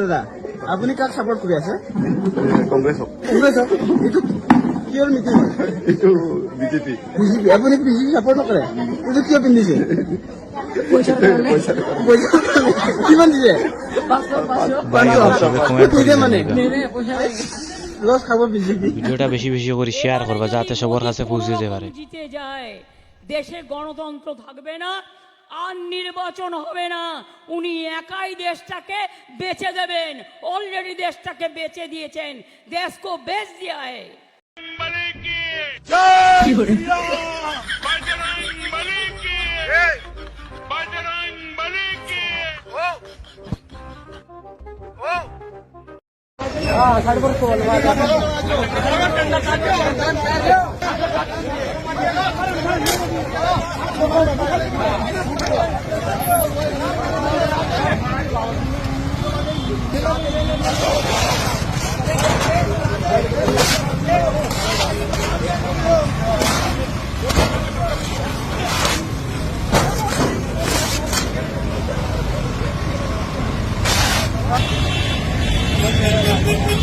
দাদা আপুনি কাক চাপৰ্ট কৰি আছে? কংগ্ৰেছক। কংগ্ৰেছক? এইটো কিহৰ মিটিং এইটো বিজেপি। বিজেপি। আপুনি বিজেপি চাপৰ্ট নকৰে? এইটো কিয় পিন্ধিছে? পইচা পইচা কিমান দিছে? মানে। লছ খাব বিজেপি। ভিডিওটা বেশি বেশি করে শেয়ার করবা যাতে সবার কাছে পৌঁছে যেতে পারে জিতে যায়। দেশে গণতন্ত্র থাকবে না। আর নির্বাচন হবে না। উনি একাই দেশটাকে বেচে দেবেন। অলরেডি দেশটাকে বেচে দিয়েছেন। দেশকে বেচ দিয়া है